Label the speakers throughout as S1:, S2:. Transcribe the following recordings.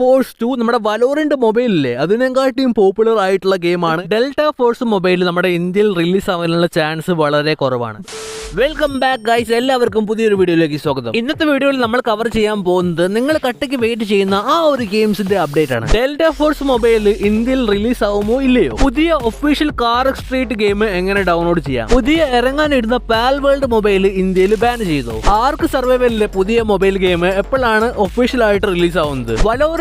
S1: Force to നമ്മുടെ വലോറന്റ് മൊബൈലില്ലേ? അതിനെക്കാട്ടിയും popular ആയിട്ടുള്ള ഗെയിമാണ്. ഡെൽറ്റ ഫോഴ്സ് മൊബൈൽ നമ്മുടെ ഇന്ത്യയിൽ റിലീസ് ആവാനുള്ള ചാൻസ് വളരെ കുറവാണ്. വെൽക്കം ബാക്ക് ഗൈസ് എല്ലാവർക്കും പുതിയൊരു വീഡിയോയിലേക്ക് സ്വാഗതം. ഇന്നത്തെ വീഡിയോയിൽ നമ്മൾ കവർ ചെയ്യാൻ പോകുന്നത് നിങ്ങൾ കട്ടയ്ക്ക് വെയിറ്റ് ചെയ്യുന്ന ആ ഒരു ഗെയിംസിന്റെ അപ്ഡേറ്റ് ആണ്. ഡെൽറ്റ ഫോഴ്സ് മൊബൈൽ ഇന്ത്യയിൽ റിലീസ് ആവുമോ ഇല്ലയോ? പുതിയ ഒഫീഷ്യൽ കാർ സ്ട്രീറ്റ് ഗെയിം എങ്ങനെ ഡൗൺലോഡ് ചെയ്യാം? പുതിയ ഇറങ്ങാനിരുന്ന പാൽ വേൾഡ് മൊബൈൽ ഇന്ത്യയിൽ ബാൻ ചെയ്തു. ആർക്ക് സർവൈവലിലെ പുതിയ മൊബൈൽ ഗെയിം എപ്പോഴാണ് ഒഫീഷ്യൽ ആയിട്ട് റിലീസ് ആവുന്നത്?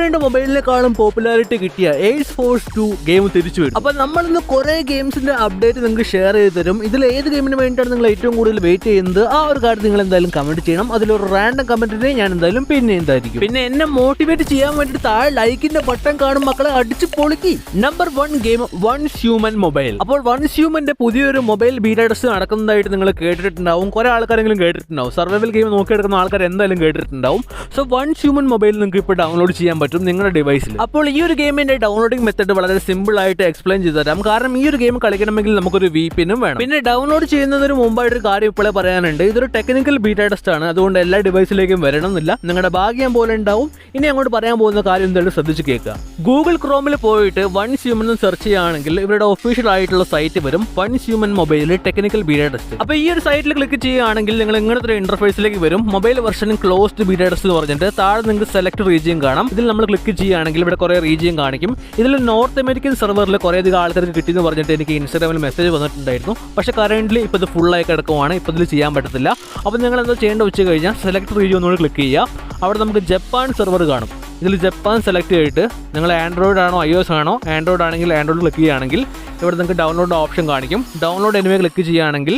S1: വലോറന്റ് മൊബൈലിനെക്കാളും പോപ്പുലാരിറ്റി കിട്ടിയ എയ്സ് ഫോഴ്സ് ടു ഗെയിം തിരിച്ചു വരും അപ്പൊ നമ്മൾ ഇന്ന് കുറെ ഗെയിംസിന്റെ അപ്ഡേറ്റ് നിങ്ങൾക്ക് ഷെയർ ചെയ്ത് തരും. ഇതിൽ ഏത് ഗെയിമിന് വേണ്ടിയിട്ടാണ് നിങ്ങൾ ഏറ്റവും കൂടുതൽ വെയിറ്റ് ചെയ്യുന്നത്? ആ ഒരു കാര്യം നിങ്ങൾ എന്തായാലും കമന്റ് ചെയ്യണം. അതിലൊരു റാൻഡം കമന്റിനെ ഞാൻ എന്തായാലും പിന്നെ എന്തായിരിക്കും. പിന്നെ എന്നെ മോട്ടിവേറ്റ് ചെയ്യാൻ വേണ്ടി താഴെ ലൈക്കിന്റെ ബട്ടൺ കാണും. മക്കളെ അടിച്ച് പൊളിക്കി. Number one game one human mobile അപ്പോൾ വൺ ഹ്യൂമന്റെ പുതിയൊരു മൊബൈൽ ബീറ്റഡസ് നടക്കുന്നതായിട്ട് നിങ്ങൾ കേട്ടിട്ടുണ്ടാവും. കുറെ ആൾക്കാരെങ്കിലും കേട്ടിട്ടുണ്ടാവും. സർവൈവൽ ഗെയിം നോക്കിയെടുക്കുന്ന ആൾക്കാർ എന്തായാലും കേട്ടിട്ടുണ്ടാവും. സോ വൺ ഹ്യൂമൻ മൊബൈൽ നിങ്ങൾക്ക് ഇപ്പോൾ ഡൗൺലോഡ് ചെയ്യാൻ പറ്റും. നിങ്ങളുടെ ഡിവൈസിൽ അപ്പോൾ ഈ ഒരു ഗെയിമിന്റെ ഡൗൺലോഡിംഗ് മെത്തഡ് വളരെ സിമ്പിൾ ആയിട്ട് എക്സ്പ്ലെയിൻ ചെയ്തു തരാം. കാരണം ഈ ഒരു ഗെയിം കളിക്കണമെങ്കിൽ നമുക്കൊരു വി പിന്നും വേണം. പിന്നെ ഡൗൺലോഡ് ചെയ്യുന്നതിന് മുമ്പായിട്ട് ഒരു കാര്യം ഇപ്പോഴേ പറയാനുണ്ട്. ഇതൊരു ടെക്നിക്കൽ ബീറ്റ ടെസ്റ്റ് ആണ്. അതുകൊണ്ട് എല്ലാ ഡിവൈസിലേക്കും വരണമെന്നില്ല. നിങ്ങളുടെ ഭാഗ്യം പോലെ ഉണ്ടാവും. ഇനി അങ്ങോട്ട് പറയാൻ പോകുന്ന കാര്യം എന്തായാലും ശ്രദ്ധിച്ച് കേൾക്കുക. ഗൂഗിൾ ക്രോമിൽ പോയിട്ട് വൺ ഹ്യൂമൻ എന്ന് സെർച്ച് ചെയ്യുകയാണെങ്കിൽ ഇവരുടെ ഒഫീഷ്യൽ ആയിട്ടുള്ള സൈറ്റ് വരും. വൺ ഹ്യൂമൻ മൊബൈലിൽ ടെക്നിക്കൽ ബീറ്റ ടെസ്റ്റ് അപ്പോൾ ഈ ഒരു സൈറ്റിൽ ക്ലിക്ക് ചെയ്യുകയാണെങ്കിൽ നിങ്ങൾ ഇങ്ങനത്തെ ഒരു ഇന്റർഫേസിലേക്ക് വരും. Mobile version closed beta test എന്ന് പറഞ്ഞിട്ട് താഴെ നിങ്ങൾക്ക് സെലക്ട് റീജിയൻ കാണാം. ഇതിൽ നമ്മൾ ക്ലിക്ക് ചെയ്യുകയാണെങ്കിൽ ഇവിടെ കുറേ റീജിയൻ കാണിക്കും. ഇതിൽ നോർത്ത് അമേരിക്കൻ സെർവറിൽ കുറേ അധികം ആൾക്കാർക്ക് കിട്ടിയെന്ന് പറഞ്ഞിട്ട് എനിക്ക് ഇൻസ്റ്റാഗ്രാമിൽ മെസ്സേജ് വന്നിട്ടുണ്ടായിരുന്നു. പക്ഷേ കറന്റ് ഇപ്പോൾ ഇത് ഫുള്ളായി കിടക്കുവാണ് ഇപ്പോൾ ഇതിൽ ചെയ്യാൻ പറ്റത്തില്ല. അപ്പോൾ നിങ്ങൾ എന്താ ചെയ്യേണ്ട വെച്ച് കഴിഞ്ഞാൽ സെലക്ട് റീജിയൻ ഒന്നുകൂടി ക്ലിക്ക് ചെയ്യുക. അവിടെ നമുക്ക് ജപ്പാൻ സെർവർ കാണും. ഇതിൽ ജപ്പാൻ സെലക്ട് ചെയ്തിട്ട് നിങ്ങൾ ആൻഡ്രോയിഡ് ആണോ ഐ എസ് ആണോ ആൻഡ്രോയിഡ് ആണെങ്കിൽ ആൻഡ്രോയിഡ് ക്ലിക്ക് ചെയ്യുകയാണെങ്കിൽ ഇവിടെ നിങ്ങൾക്ക് ഡൗൺലോഡ് ഓപ്ഷൻ കാണിക്കും. ഡൗൺലോഡ് എനിവേ ക്ലിക്ക് ചെയ്യുകയാണെങ്കിൽ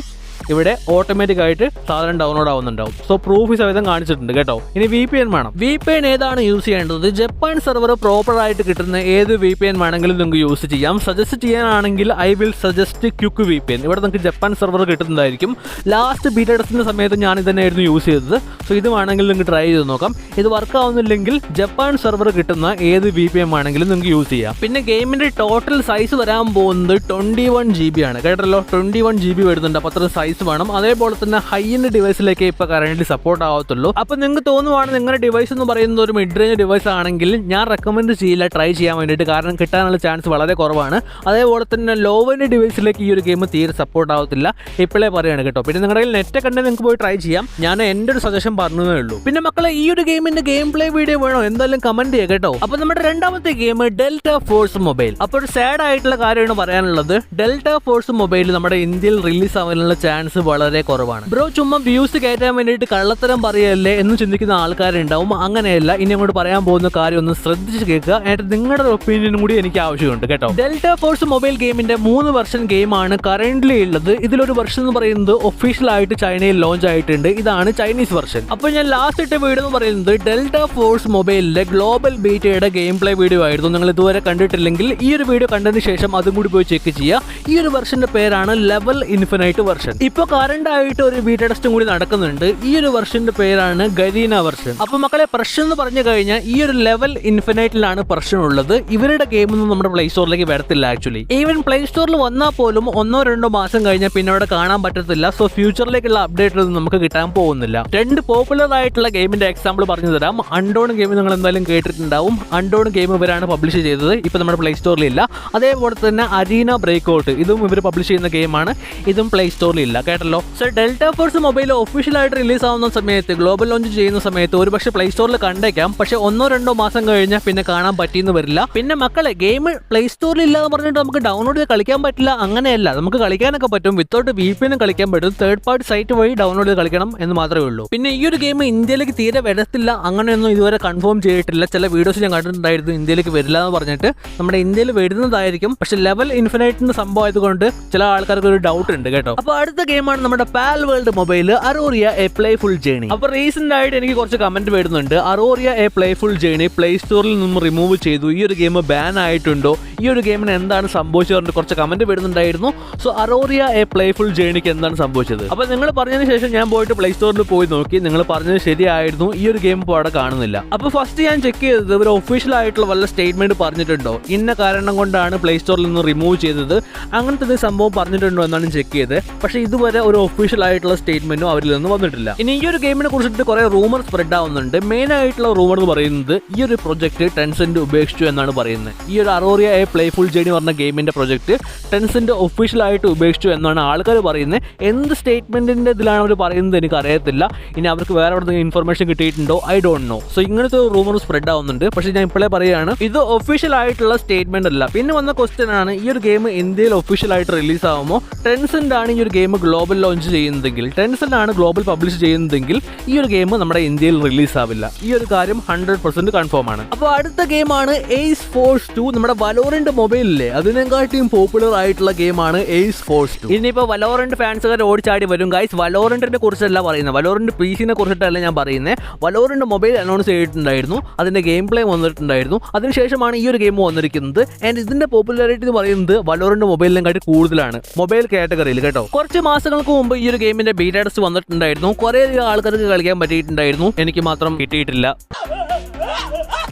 S1: ഇവിടെ ഓട്ടോമാറ്റിക് ആയിട്ട് സാധനം ഡൗൺലോഡ് ആവുന്നുണ്ടാവും. സോ പ്രൂഫ് സഹിതം കാണിച്ചിട്ടുണ്ട് കേട്ടോ. ഇനി വി പി എൻ വേണം. വി പി എൻ ഏതാണ് യൂസ് ചെയ്യേണ്ടത്? ജപ്പാൻ സെർവർ പ്രോപ്പർ ആയിട്ട് കിട്ടുന്ന ഏത് വി പി എൻ വേണമെങ്കിലും നിങ്ങൾക്ക് യൂസ് ചെയ്യാം. സജസ്റ്റ് ചെയ്യാനാണെങ്കിൽ I will suggest quick V P N ഇവിടെ നിങ്ങൾക്ക് ജപ്പാൻ സെർവർ കിട്ടുന്നതായിരിക്കും. ലാസ്റ്റ് ബീറ്റ് ടെസ്റ്റിന്റെ സമയത്ത് ഞാൻ ഇത് തന്നെയായിരുന്നു യൂസ് ചെയ്തത്. സോ ഇത് വേണമെങ്കിൽ നിങ്ങൾക്ക് ട്രൈ ചെയ്ത് നോക്കാം. ഇത് വർക്ക് ആവുന്നില്ലെങ്കിൽ ജപ്പാൻ സെർവർ കിട്ടുന്ന ഏത് വി പി എം ആണെങ്കിലും നിങ്ങൾക്ക് യൂസ് ചെയ്യാം. പിന്നെ ഗെയിമിന്റെ ടോട്ടൽ സൈസ് വരാൻ പോകുന്നത് ട്വന്റി വൺ ജി ബി ആണ്. കേട്ടല്ലോ ട്വന്റി വൺ ജി ബി വരുന്നുണ്ട്. അപ്പോൾ അത്ര സൈസ് വേണം. അതേപോലെ തന്നെ ഹൈ എൻഡ് ഡിവൈസിലേക്ക് ഇപ്പോൾ കറന്റ് സപ്പോർട്ട് ആവത്തുള്ളൂ. അപ്പോൾ നിങ്ങൾക്ക് തോന്നുവാണ് നിങ്ങളുടെ ഡിവൈസ് എന്ന് പറയുന്നത് ഒരു മിഡ് റേഞ്ച് ഡിവൈസ് ആണെങ്കിൽ ഞാൻ റെക്കമെൻഡ് ചെയ്യില്ല ട്രൈ ചെയ്യാൻ വേണ്ടിയിട്ട്. കാരണം കിട്ടാനുള്ള ചാൻസ് വളരെ കുറവാണ്. അതേപോലെ തന്നെ ലോ എൻഡ് ഡിവൈസിലേക്ക് ഈ ഒരു ഗെയിം തീരെ സപ്പോർട്ട് ആവത്തില്ല. ഇപ്പോഴേ പറയുകയാണ് കേട്ടോ. പിന്നെ നിങ്ങളുടെ കയ്യിൽ നെറ്റ് കണ്ടെങ്കിൽ നിങ്ങൾക്ക് പോയി ട്രൈ ചെയ്യാം. ഞാൻ എന്റെ ഒരു സജഷൻ പറഞ്ഞതേ ഉള്ളൂ. പിന്നെ മക്കളെ ഈ ഒരു ഗെയിമിന്റെ ഗെയിം പ്ലേ വീഡിയോ വേണോ? എന്തായാലും കമന്റ് ചെയ്യുക കേട്ടോ. അപ്പൊ നമ്മുടെ രണ്ടാമത്തെ ഗെയിം ഡെൽറ്റ ഫോഴ്സ് മൊബൈൽ അപ്പോൾ ഒരു സാഡ് ആയിട്ടുള്ള കാര്യമാണ് പറയാനുള്ളത്. ഡെൽറ്റ ഫോഴ്സ് മൊബൈൽ നമ്മുടെ ഇന്ത്യയിൽ റിലീസ് ആവാനുള്ള ചാൻസ് വളരെ കുറവാണ്. ബ്രോ ചുമ്മാ വ്യൂസ് കയറ്റാൻ വേണ്ടിയിട്ട് കള്ളത്തരം പറയല്ലേ എന്ന് ചിന്തിക്കുന്ന ആൾക്കാരുണ്ടാവും. അങ്ങനെയല്ല ഇനി അങ്ങോട്ട് പറയാൻ പോകുന്ന കാര്യം ഒന്ന് ശ്രദ്ധിച്ച് കേൾക്കുക. എന്നിട്ട് നിങ്ങളുടെ ഒപ്പീനിയനും കൂടി എനിക്ക് ആവശ്യമുണ്ട് കേട്ടോ. ഡെൽറ്റ ഫോഴ്സ് മൊബൈൽ ഗെയിമിന്റെ മൂന്ന് വെർഷൻ ഗെയിമാണ് കറന്റ് ഉള്ളത്. ഇതിലൊരു വെർഷൻ എന്ന് പറയുന്നത് ഒഫീഷ്യൽ ആയിട്ട് ചൈനയിൽ ലോഞ്ച് ആയിട്ടുണ്ട്. ഇതാണ് ചൈനീസ് വെർഷൻ അപ്പോൾ ഞാൻ ലാസ്റ്റ് ഇട്ട വീഡിയോ എന്ന് പറയുന്നത് ഡെൽറ്റ ഫോഴ്സ് മൊബൈലിലെ ഗ്ലോബൽ ബീറ്റയുടെ ഗെയിം പ്ലേ വീഡിയോ ആയിരുന്നു. നിങ്ങൾ ഇതുവരെ കണ്ടിട്ടില്ലെങ്കിൽ ഈ ഒരു വീഡിയോ കണ്ടതിന് ശേഷം അതും കൂടി പോയി ചെക്ക് ചെയ്യുക. ഈ ഒരു വെർഷന്റെ പേരാണ് ലെവൽ ഇൻഫിനൈറ്റ് വെർഷൻ ഇപ്പോൾ കറണ്ട് ആയിട്ട് ഒരു ബീറ്റ ടെസ്റ്റും കൂടി നടക്കുന്നുണ്ട്. ഈ ഒരു വെർഷന്റെ പേരാണ് ഗരീന വെർഷൻ അപ്പൊ മക്കളെ പ്രശ്നം എന്ന് പറഞ്ഞു കഴിഞ്ഞാൽ ഈ ഒരു ലെവൽ ഇൻഫിനൈറ്റിലാണ് പ്രശ്നം ഉള്ളത്. ഇവരുടെ ഗെയിം ഒന്നും നമ്മുടെ പ്ലേ സ്റ്റോറിലേക്ക് വരത്തില്ല ആക്ച്വലി ഈവൻ പ്ലേ സ്റ്റോറിൽ വന്നാൽ പോലും ഒന്നോ രണ്ടോ മാസം കഴിഞ്ഞാൽ പിന്നെ അവിടെ കാണാൻ പറ്റത്തില്ല. സോ ഫ്യൂച്ചറിലേക്കുള്ള അപ്ഡേറ്റ് ഒന്നും നമുക്ക് കിട്ടാൻ പോകുന്നില്ല. രണ്ട് പോപ്പുലർ ആയിട്ടുള്ള ഗെയിമിന്റെ എക്സാമ്പിൾ പറഞ്ഞു തരാം. അൺഡോൺ ഗെയിം നിങ്ങൾ എന്തായാലും കേട്ടിട്ടുണ്ടാവും. അൺഡോൺ ഗെയിം ഇവരാണ് പബ്ലിഷ് ചെയ്തത്. ഇപ്പൊ നമ്മുടെ പ്ലേ സ്റ്റോറിൽ ഇല്ല. അതേപോലെ തന്നെ അരീന ബ്രേക്ക് ഔട്ട് ഇതും ഇവർ പബ്ലിഷ് ചെയ്യുന്ന ഗെയിമാണ് ഇതും പ്ലേ സ്റ്റോറിൽ കേട്ടല്ലോ. So Delta Force mobile official ആയിട്ട് റിലീസ് ആവുന്ന സമയത്ത് ഗ്ലോബൽ ലോഞ്ച് ചെയ്യുന്ന സമയത്ത് ഒരുപക്ഷെ പ്ലേ സ്റ്റോറിൽ കണ്ടേക്കാം. പക്ഷെ ഒന്നോ രണ്ടോ മാസം കഴിഞ്ഞാൽ പിന്നെ കാണാൻ പറ്റിയെന്ന് വരില്ല. പിന്നെ മക്കളെ ഗെയിം പ്ലേ സ്റ്റോറിൽ ഇല്ലാന്ന് പറഞ്ഞിട്ട് നമുക്ക് ഡൗൺലോഡ് ചെയ്ത് കളിക്കാൻ പറ്റില്ല. അങ്ങനെയല്ല. നമുക്ക് കളിക്കാനൊക്കെ പറ്റും. വിത്തൗട്ട് വി പി കളിക്കാൻ പറ്റും. തേർഡ് പാർട്ടി സൈറ്റ് വഴി ഡൗൺലോഡ് ചെയ്ത് കളിക്കണം എന്ന് മാത്രമേ ഉള്ളൂ. പിന്നെ ഈ ഒരു ഗെയിം ഇന്ത്യയിലേക്ക് തീരെ വരത്തില്ല. അങ്ങനെയൊന്നും ഇതുവരെ കൺഫേം ചെയ്തിട്ടില്ല. ചില വീഡിയോസ് ഞാൻ കണ്ടിട്ടുണ്ടായിരുന്നു ഇന്ത്യയിലേക്ക് വരില്ല എന്ന് പറഞ്ഞിട്ട്. നമ്മുടെ ഇന്ത്യയിൽ വരുന്നതായിരിക്കും. പക്ഷെ ലെവൽ ഇൻഫിനൈറ്റിന്റെ സംഭവം ആയതുകൊണ്ട് ചില ആൾക്കാർക്ക് ഒരു ഡൗട്ട് ഉണ്ട് കേട്ടോ. അപ്പൊ അടുത്ത ഗെയിമാണ് നമ്മുടെ Pal World mobile Auroria a playful journey അപ്പൊ റീസെന്റ് ആയിട്ട് എനിക്ക് കുറച്ച് കമന്റ് വരുന്നുണ്ട്. Auroria a playful journey play സ്റ്റോറിൽ നിന്നും റിമൂവ് ചെയ്തു. ഈ ഒരു ഗെയിം ബാൻ ആയിട്ടുണ്ടോ? ഈ ഒരു ഗെയിമിന് എന്താണ് സംഭവിച്ചത് കുറച്ച് കമന്റ് വരുന്നുണ്ടായിരുന്നു. സോ അറോറിയ എ പ്ലേഫുൾ ജേണിക്ക് എന്താണ് സംഭവിച്ചത്? അപ്പൊ നിങ്ങൾ പറഞ്ഞതിന് ശേഷം ഞാൻ പോയിട്ട് പ്ലേ സ്റ്റോറിൽ പോയി നോക്കി. നിങ്ങൾ പറഞ്ഞത് ശരിയായിരുന്നു. ഈ ഒരു ഗെയിം ഇപ്പോൾ അവിടെ കാണുന്നില്ല. അപ്പൊ ഫസ്റ്റ് ഞാൻ ചെക്ക് ചെയ്തത് ഒരു ഒഫീഷ്യൽ ആയിട്ടുള്ള വല്ല സ്റ്റേറ്റ്മെന്റ് പറഞ്ഞിട്ടുണ്ടോ? ഇന്ന കാരണം കൊണ്ടാണ് പ്ലേ സ്റ്റോറിൽ നിന്ന് റിമൂവ് ചെയ്തത്. അങ്ങനത്തെ ഒരു സംഭവം പറഞ്ഞിട്ടുണ്ടോ എന്നാണ് ചെക്ക് ചെയ്തത്. പക്ഷേ ഇത് ഇതുവരെ ഒരു ഒഫീഷ്യൽ ആയിട്ടുള്ള സ്റ്റേറ്റ്മെന്റും അവരിൽ നിന്ന് വന്നിട്ടില്ല. ഇനി ഈ ഒരു ഗെയിമിനെ കുറിച്ചിട്ട് കുറെ റൂമർ സ്പ്രെഡ് ആവുന്നുണ്ട്. മെയിൻ ആയിട്ടുള്ള റൂമർ എന്ന് പറയുന്നത് ഈ ഒരു പ്രൊജക്ട് ടെൻസെന്റ് ഉപേക്ഷിച്ചു എന്നാണ് പറയുന്നത്. ഈ ഒരു അറോറിയ എ പ്ലേഫുൾ ജേണി പറഞ്ഞ ഗെയിമിന്റെ പ്രൊജക്ട് ടെൻസെന്റ് ഒഫീഷ്യൽ ആയിട്ട് ഉപേക്ഷിച്ചു എന്നാണ് ആൾക്കാർ പറയുന്നത്. എന്ത് സ്റ്റേറ്റ്മെന്റിന്റെ ഇതിലാണ് അവർ പറയുന്നത് എനിക്ക് അറിയത്തില്ല. ഇനി അവർക്ക് വേറെ എവിടെ ഇൻഫർമേഷൻ കിട്ടിയിട്ടുണ്ടോ? ഐ ഡോണ്ട് നോ സോ ഇങ്ങനത്തെ റൂമർ സ്പ്രെഡ് ആവുന്നുണ്ട്. പക്ഷേ ഞാൻ ഇപ്പോഴേ പറയുകയാണ് ഇത് ഒഫീഷ്യൽ ആയിട്ടുള്ള സ്റ്റേറ്റ്മെന്റ് അല്ല. പിന്നെ വന്ന ക്വസ്റ്റ്യൻ ആണ് ഈ ഒരു ഗെയിം ഇന്ത്യയിൽ ഒഫീഷ്യൽ ആയിട്ട് റിലീസ് ആവുമോ? ടെൻസെന്റ് ആണ് ഈ ഒരു ഗെയിം ഗ്ലോബൽ ലോഞ്ച് ചെയ്യുന്നതെങ്കിൽ ടെൻസെന്റാണ് ഗ്ലോബൽ പബ്ലിഷ് ചെയ്യുന്നതെങ്കിൽ ഈ ഒരു ഗെയിം നമ്മുടെ ഇന്ത്യയിൽ റിലീസ് ആവില്ല. ഈ ഒരു കാര്യം ഹൺഡ്രഡ് പെർസെന്റ് കൺഫേം ആണ്. അപ്പോൾ അടുത്ത ഗെയിമാണ് എയ്സ് ഫോഴ്സ് ടു നമ്മുടെ വലോറിന്റെ മൊബൈലില്ലേ അതിനെക്കാട്ടിയും പോപ്പുലർ ആയിട്ടുള്ള ഗെയിമാണ് എയ്സ് ഫോഴ്സ് ടു ഇനിയിപ്പോൾ വലോറിന്റെ ഫാൻസുകാർ ഓടിച്ചാടി വരും. ഗൈസ് വലോറിന്റെ കുറിച്ചല്ല പറയുന്നത്. വലോറിന്റെ പി സിനെ കുറിച്ചിട്ടല്ല ഞാൻ പറയുന്നത് വലോറിന്റെ മൊബൈൽ അനൗൺസ് ചെയ്തിട്ടുണ്ടായിരുന്നു. അതിന്റെ ഗെയിം പ്ലേ വന്നിട്ടുണ്ടായിരുന്നു. അതിനുശേഷമാണ് ഈ ഒരു ഗെയിം വന്നിരിക്കുന്നത്. ആൻഡ് ഇതിന്റെ പോപ്പുലാരിറ്റി എന്ന് പറയുന്നത് വലോറിന്റെ മൊബൈലിനെക്കാട്ടി കൂടുതലാണ്. മൊബൈൽ കാറ്റഗറിയിൽ കേട്ടോ. കുറച്ച് മാസങ്ങൾക്ക് മുമ്പ് ഈ ഒരു ഗെയിമിന്റെ ബീറ്റാ ടെസ്റ്റ് വന്നിട്ടുണ്ടായിരുന്നു. കുറേ അധികം ആൾക്കാർക്ക് കളിക്കാൻ പറ്റിയിട്ടുണ്ടായിരുന്നു. എനിക്ക് മാത്രം കിട്ടിയിട്ടില്ല.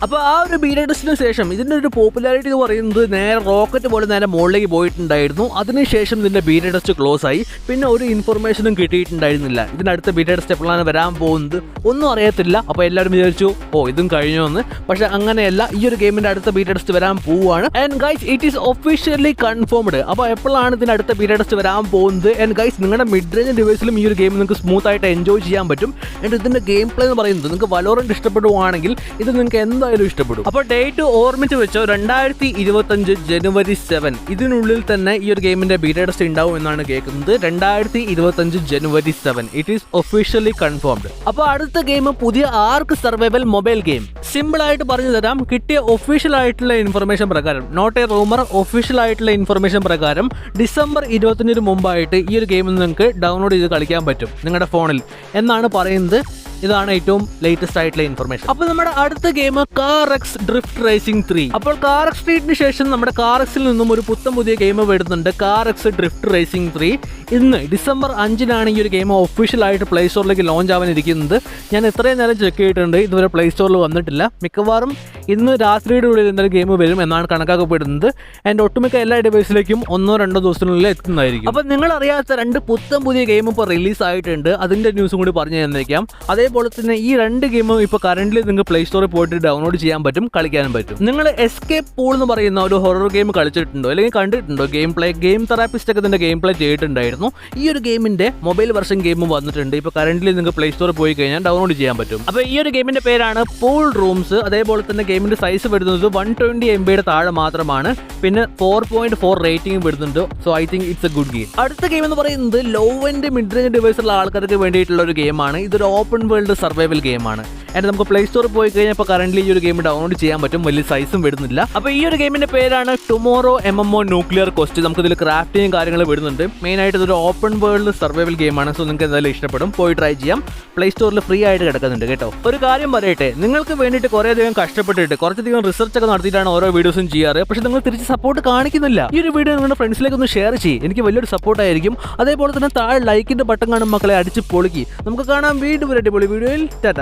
S1: അപ്പൊ ആ ഒരു ബീറ്റ ടെസ്റ്റിന് ശേഷം ഇതിന്റെ ഒരു പോപ്പുലാരിറ്റി എന്ന് പറയുന്നത് നേരെ റോക്കറ്റ് പോലെ നേരെ മുകളിലേക്ക് പോയിട്ടുണ്ടായിരുന്നു. അതിനുശേഷം ഇതിന്റെ ബീറ്റ ടെസ്റ്റ് ക്ലോസ് ആയി. പിന്നെ ഒരു ഇൻഫർമേഷനും കിട്ടിയിട്ടുണ്ടായിരുന്നില്ല. ഇതിന്റെ അടുത്ത ബീറ്റ ടെസ്റ്റ് എപ്പോഴാണ് വരാൻ പോകുന്നത് ഒന്നും അറിയത്തില്ല. അപ്പോൾ എല്ലാവരും വിചാരിച്ചു ഓ ഇതും കഴിഞ്ഞു എന്ന് പക്ഷെ അങ്ങനെയല്ല. ഈ ഒരു ഗെയിമിന്റെ അടുത്ത ബീറ്റ ടെസ്റ്റ് വരാൻ പോവുകയാണ്. And guys it is officially confirmed അപ്പോൾ എപ്പോഴാണ് ഇതിന്റെ അടുത്ത ബീറ്റ ടെസ്റ്റ് വരാൻ പോകുന്നത്? ആൻഡ് ഗൈസ് നിങ്ങളുടെ മിഡ് റേഞ്ച് ഡിവൈസിലും ഈ ഒരു ഗെയിം നിങ്ങൾക്ക് സ്മൂത്ത് ആയിട്ട് എൻജോയ് ചെയ്യാൻ പറ്റും. ആൻഡ് ഇതിന്റെ ഗെയിം പ്ലേ എന്ന് പറയുന്നത് നിങ്ങൾക്ക് വലോറന്റ് ഇഷ്ടപ്പെടുവാണെങ്കിൽ ഇത് നിങ്ങൾക്ക് എന്തായാലും ഇഷ്ടപ്പെടും. അപ്പോൾ ഡേറ്റ് ഓർമ്മിച്ച് വെച്ചോ രണ്ടായിരത്തി ഇരുപത്തി അഞ്ച് ജനുവരി സെവൻ. ഇതിനുള്ളിൽ തന്നെ ഈ ഒരു ഗെയിമിന്റെ ബീറ്റ ടെസ്റ്റ് ഉണ്ടാവും എന്നാണ് കേൾക്കുന്നത്. രണ്ടായിരത്തി ഇരുപത്തി അഞ്ച് January seven. It is officially confirmed അപ്പോൾ അടുത്ത ഗെയിം പുതിയ Ark survival mobile game? Simple ആയിട്ട് പറഞ്ഞു തരാം. കിട്ടിയ ഒഫീഷ്യൽ ആയിട്ടുള്ള ഇൻഫർമേഷൻ പ്രകാരം നോട്ട് എ റൂമർ ഒഫീഷ്യൽ ആയിട്ടുള്ള ഇൻഫർമേഷൻ പ്രകാരം ഡിസംബർ ഇരുപത്തിനു മുമ്പായിട്ട് ഈ ഒരു ഗെയിം നിങ്ങൾക്ക് ഡൗൺലോഡ് ചെയ്ത് കളിക്കാൻ പറ്റും നിങ്ങളുടെ ഫോണിൽ. എന്നാണ് പറയുന്നത്. ഇതാണ് ഏറ്റവും ലേറ്റസ്റ്റ് ആയിട്ടുള്ള ഇൻഫർമേഷൻ അപ്പൊ നമ്മുടെ അടുത്ത game car X drift racing three അപ്പോൾ കാർ എക്സ് സ്ട്രീറ്റിന് ശേഷം നമ്മുടെ കാർ എക്സിൽ നിന്നും ഒരു പുത്തം പുതിയ ഗെയിം വരുന്നുണ്ട് car X drift racing three ഇന്ന് ഡിസംബർ അഞ്ചിനാണ് ഈ ഒരു ഗെയിം ഒഫീഷ്യൽ ആയിട്ട് പ്ലേ സ്റ്റോറിലേക്ക് ലോഞ്ച് ആവാൻ ഇരിക്കുന്നത്. ഞാൻ എത്രയും നേരം ചെക്ക് ചെയ്തിട്ടുണ്ട് ഇതുവരെ പ്ലേ സ്റ്റോറിൽ വന്നിട്ടില്ല. മിക്കവാറും ഇന്ന് രാത്രിയുടെ ഉള്ളിൽ എന്തായാലും ഗെയിം വരും എന്നാണ് കണക്കാക്കപ്പെടുന്നത്. ആൻഡ് ഒട്ടുമിക്ക എല്ലാ ഡിവൈസിലേക്കും ഒന്നോ രണ്ടോ ദിവസത്തിനുള്ളിൽ എത്തുന്നതായിരിക്കും. അപ്പോൾ നിങ്ങൾ അറിയാത്ത രണ്ട് പുത്തം പുതിയ ഗെയിം ഇപ്പോൾ റിലീസ് ആയിട്ടുണ്ട്. അതിന്റെ ന്യൂസും കൂടി പറഞ്ഞു തന്നേക്കാം. അതേപോലെ തന്നെ ഈ രണ്ട് ഗെയിമും ഇപ്പോൾ കറന്റ് നിങ്ങൾക്ക് പ്ലേ സ്റ്റോറിൽ പോയിട്ട് ഡൗൺലോഡ് ചെയ്യാൻ പറ്റും കളിക്കാനും പറ്റും. നിങ്ങൾ എസ്കേപ്പ് പൂൾ എന്ന് പറയുന്ന ഒരു ഹൊറർ ഗെയിം കളിച്ചിട്ടുണ്ടോ? അല്ലെങ്കിൽ കണ്ടിട്ടുണ്ടോ? ഗെയിം പ്ലേ ഗെയിം തെറാപ്പിസ്റ്റ് ഒക്കെ തന്നെ ഗെയിം പ്ലേ ചെയ്തിട്ടുണ്ടായിരുന്നു. ഈ ഒരു ഗെയിമിന്റെ മൊബൈൽ വെർഷൻ ഗെയിമും വന്നിട്ടുണ്ട്. ഇപ്പോൾ കറന്റ് നിങ്ങൾക്ക് പ്ലേ സ്റ്റോറിൽ പോയി കഴിഞ്ഞാൽ ഡൗൺലോഡ് ചെയ്യാൻ പറ്റും. അപ്പോൾ ഈ ഒരു ഗെയിമിന്റെ പേരാണ് പൂൾ റൂംസ് അതേപോലെ തന്നെ ഗെയിമിന്റെ സൈസ് വരുന്നത് വൺ ട്വന്റി എം ബിയുടെ താഴെ മാത്രമാണ്. പിന്നെ ഫോർ പോയിന്റ് ഫോർ റേറ്റിംഗ് വരുന്നുണ്ട്. So I think it's a good game അടുത്ത ഗെയിം എന്ന് പറയുന്നത് ലോ ആൻഡ് മിഡ് റേഞ്ച് ഡിവൈസുള്ള ആൾക്കാർക്ക് വേണ്ടിയിട്ടുള്ള ഒരു ഗെയിമാണ് ഇതൊരു ഓപ്പൺ സർവൈവൽ ഗെയിമാണ്. ആൻഡ് നമുക്ക് പ്ലേ സ്റ്റോറിൽ പോയി കഴിഞ്ഞാൽ ഇപ്പോൾ കറന്റ് ഈ ഒരു ഗെയിം ഡൗൺലോഡ് ചെയ്യാൻ പറ്റും. വലിയ സൈസും വരുന്നില്ല. അപ്പോൾ ഈ ഒരു ഗെയിമിന്റെ പേരാണ് tomorrow M M O nuclear coast നമുക്ക് ഇതിൽ ക്രാഫ്റ്റിംഗ് കാര്യങ്ങൾ വരുന്നുണ്ട്. മെയിൻ ആയിട്ട് ഇതൊരു ഓപ്പൺ വേൾഡ് സർവൈവൽ ഗെയിമാണ് സോ നിങ്ങൾക്ക് എന്തായാലും ഇഷ്ടപ്പെടും. പോയി ട്രൈ ചെയ്യാം. പ്ലേ സ്റ്റോറിൽ ഫ്രീ ആയിട്ട് കിടക്കുന്നുണ്ട് കേട്ടോ. ഒരു കാര്യം പറയട്ടെ. നിങ്ങൾക്ക് വേണ്ടിയിട്ട് കുറേ അധികം കഷ്ടപ്പെട്ടിട്ട് കുറച്ചധികം റിസർച്ച് ഒക്കെ നടത്തിയിട്ടാണ് ഓരോ വീഡിയോസും ചെയ്യാറ്. പക്ഷെ നിങ്ങൾ തിരിച്ച് സപ്പോർട്ട് കാണിക്കുന്നില്ല. ഈ ഒരു വീഡിയോ നിങ്ങളുടെ ഫ്രണ്ട്സിലേക്ക് ഒന്ന് ഷെയർ ചെയ്യും. എനിക്ക് വലിയൊരു സപ്പോർട്ട് ആയിരിക്കും. അതേപോലെ തന്നെ താഴെ ലൈക്കിന്റെ ബട്ടൺ കാണും മക്കളെ. അടിച്ച് പൊളിക്കി. നമുക്ക് കാണാം. വീണ്ടും ഒരു അടിപൊളി വീഡിയോയിൽ ടാറ്റ.